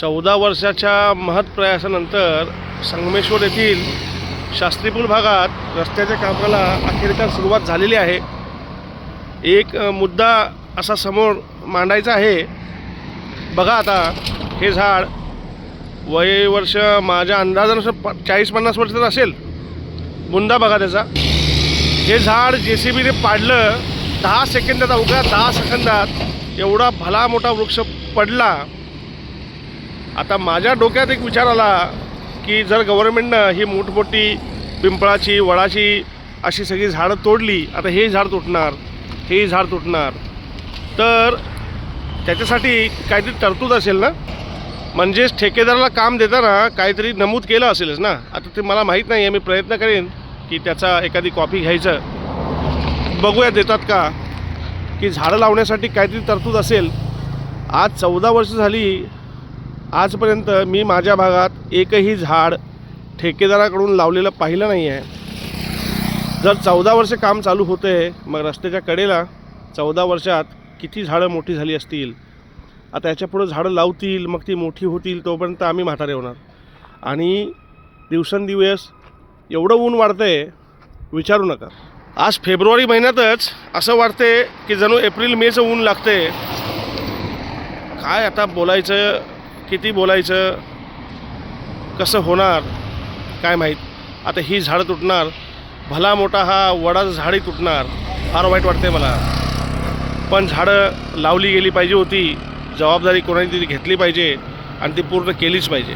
चौदा वर्षाच्या महत् प्रयासानंतर संगमेश्वर येथील शास्त्रीपूल भागात रस्त्याच्या कामाला अखेरकार सुरुवात झालेली आहे. एक मुद्दा असा समोर मांडायचा आहे. बघा आता हे झाड वय वर्ष माझ्या अंदाजानुसार प चाळीस पन्नास वर्ष तर असेल. बुंदा बघा त्याचा. हे झाड जे सी बीने पाडलं दहा सेकंदात अवघ्या दहा सेकंदात एवढा भला मोठा वृक्ष पडला. आता माझ्या डोक्यात एक विचार आला की जर गव्हर्नमेंटनं ही मोठमोठी पिंपळाची वडाची अशी सगळी झाडं तोडली आता हे झाड तुटणार हे झाड तुटणार तर त्याच्यासाठी काहीतरी तरतूद असेल ना? म्हणजेच ठेकेदाराला काम देताना काहीतरी नमूद केलं असेलच ना? आता ते मला माहीत नाही आहे मी प्रयत्न करेन की त्याचा एखादी कॉपी घ्यायचं. बघूया देतात का? की झाडं लावण्यासाठी काहीतरी तरतूद असेल. आज चौदा वर्ष झाली आजपर्यंत मी माझ्या भागात एकही झाड ठेकेदाराकडून लावलेलं पाहिलं नाही आहे. जर चौदा वर्ष काम चालू होते मग रस्त्याच्या कडेला चौदा वर्षात किती झाडं मोठी झाली असतील? आता याच्यापुढं झाडं लावतील मग ती मोठी होतील तोपर्यंत आम्ही म्हातारे होणार. आणि दिवसेंदिवस एवढं ऊन वाढतं आहे विचारू नका. आज फेब्रुवारी महिन्यातच असं वाटते की जणू एप्रिल मेचं ऊन लागते काय आता बोलायचं? किती बोलायचं? कसं होणार? काय माहीत? आता ही झाडं तुटणार. भला मोठा हा वडाचं झाडही तुटणार. फार वाईट वाटते मला. पण झाडं लावली गेली पाहिजे होती. जबाबदारी कोणाची ती घेतली पाहिजे आणि ती पूर्ण केलीच पाहिजे.